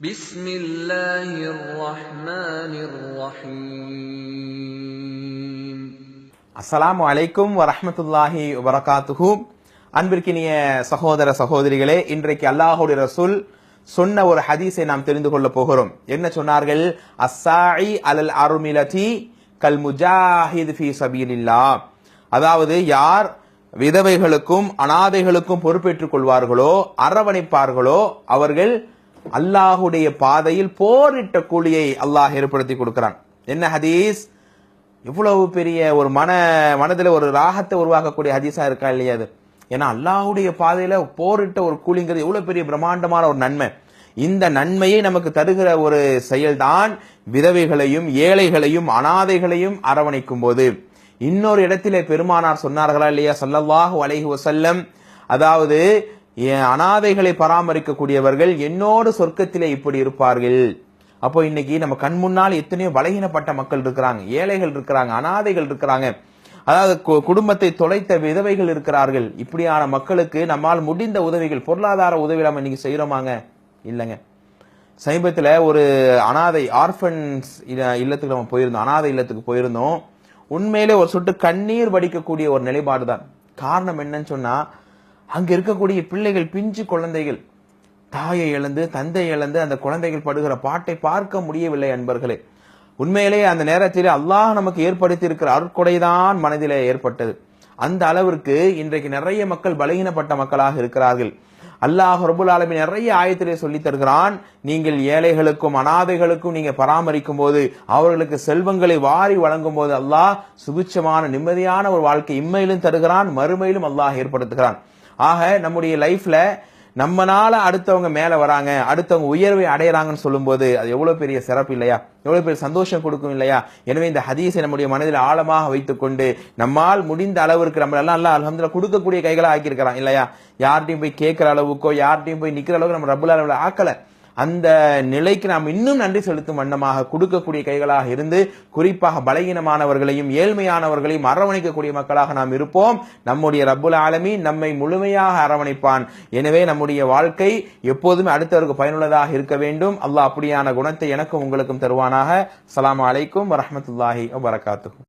بسم الله الرحمن الرحيم அஸ்ஸலாமு அலைக்கும் வரஹ்மத்துல்லாஹி வபரகாத்துஹு அன்பிற்கினிய சகோதர சகோதரிகளே இன்றைக்கு அல்லாஹுடைய ரசூல் சொன்ன ஒரு ஹதீஸை நாம் தெரிந்து கொள்ள போகிறோம் என்ன சொன்னார்கள் அஸ்ஸாஇ அலல் அருமிலதி கல் முஜாஹித் ஃபீ சபீலில்லா அதாவது யார் விதவைகளுக்கும் அனாதைகளுக்கும் பொறுப்பேற்றுக் கொள்வார்களோ அரவணைப்பார்களோ அவர்கள் அல்லாஹுடைய பாதையில் போரிட்ட கூலியை அல்லாஹ் ஏற்படுத்தி கொடுக்கிறான். என்ன ஹதீஸ்? இவ்வளவு பெரிய ஒரு மன மனதில் ஒரு ராகத்தை உருவாக்கக்கூடிய ஹதீஸா இருக்கா இல்லையா அது? ஏன்னா அல்லாஹுடைய பாதையில போரிட்ட ஒரு கூலிங்கிறது எவ்வளவு பெரிய பிரம்மாண்டமான ஒரு நன்மை. இந்த நன்மையை நமக்கு தருகிற ஒரு செயல்தான் விதவைகளையும் ஏழைகளையும் அனாதைகளையும் அரவணைக்கும் போது இன்னொரு இடத்திலே பெருமானார் சொன்னார்களா இல்லையா? ஸல்லல்லாஹு அலைஹி வசல்லம் அதாவது என் அனாதைகளை பராமரிக்கக்கூடியவர்கள் என்னோடு சொர்க்கத்திலே இப்படி இருப்பார்கள்? அப்போ இன்னைக்கு நம்ம கண் முன்னால் எத்தனையோ பலகீனப்பட்ட மக்கள் இருக்கிறாங்க ஏழைகள் இருக்கிறாங்க அனாதைகள் இருக்கிறாங்க. அதாவது கு- குடும்பத்தை தொலைத்த விதவைகள் இருக்கிறார்கள். இப்படியான மக்களுக்கு நம்மால் முடிந்த உதவிகள் பொருளாதார உதவி நம்ம இன்னைக்கு செய்யறோமாங்க? இல்லைங்க. சமீபத்தில் ஒரு அனாதை ஆர்ஃபன்ஸ் இல்லத்துக்கு நம்ம போயிருந்தோம். அனாதை இல்லத்துக்கு போயிருந்தோம். உண்மையிலே ஒரு சொட்டு கண்ணீர் வடிக்கக்கூடிய ஒரு நிலைப்பாடு தான் காரணம் என்னன்னு சொன்னால் அங்கே இருக்கக்கூடிய பிள்ளைகள் பிஞ்சு குழந்தைகள் தாயை இழந்து தந்தை இழந்து அந்த குழந்தைகள் படுகிற பாட்டை பார்க்க முடியவில்லை அன்பர்களே. உண்மையிலேயே அந்த நேரத்தில் அல்லாஹ் நமக்கு ஏற்படுத்தி இருக்கிற அருட்கொடைதான் மனதிலே ஏற்பட்டது. அந்த அளவிற்கு இன்றைக்கு நிறைய மக்கள் பலகீனப்பட்ட மக்களாக இருக்கிறார்கள். அல்லாஹ் ரபுல் ஆலமி நிறைய ஆயத்திலே சொல்லித் தருகிறான் நீங்கள் ஏழைகளுக்கும் அனாதைகளுக்கும் நீங்க பராமரிக்கும் போது அவர்களுக்கு செல்வங்களை வாரி வழங்கும் போது அல்லாஹ் சுபிச்சமான நிம்மதியான ஒரு வாழ்க்கை இம்மையிலும் தருகிறான் மறுமையிலும் அல்லாஹ் ஏற்படுத்துகிறான். ஆக நம்முடைய லைஃப்ல நம்மனால அடுத்தவங்க மேல வராங்க அடுத்தவங்க உயர்வை அடையறாங்கன்னு சொல்லும்போது அது எவ்வளவு பெரிய சிறப்பு இல்லையா? எவ்வளவு பெரிய சந்தோஷம் கொடுக்கும் இல்லையா? எனவே இந்த ஹதீஸை நம்முடைய மனதில் ஆழமாக வைத்துக்கொண்டு நம்மால் முடிந்த அளவிற்கு நம்ம எல்லாம் அலமதுல கொடுக்கக்கூடிய கைகளாக ஆக்கியிருக்கிறான் இல்லையா? யார்ட்டையும் போய் கேட்கிற அளவுக்கோ யார்ட்டையும் போய் நிக்கிற அளவுக்கு நம்ம ரப்புல் அளவில் ஆக்கலை. அந்த நிலைக்கு நாம் இன்னும் நன்றி செலுத்தும் வண்ணமாக கொடுக்கக்கூடிய கைகளாக இருந்து குறிப்பாக பலகீனமானவர்களையும் ஏழ்மையானவர்களையும் அரவணைக்கக்கூடிய மக்களாக நாம் இருப்போம். நம்முடைய ரப்புல் ஆலமி நம்மை முழுமையாக அரவணைப்பான். எனவே நம்முடைய வாழ்க்கை எப்போதுமே அடுத்தவருக்கு பயனுள்ளதாக இருக்க வேண்டும். அல்லாஹ் அப்படியான குணத்தை எனக்கும் உங்களுக்கும் தருவானாக. அலாம் அலைக்கும் வரஹ்மத்துல்லாஹி வபரகாத்துஹு.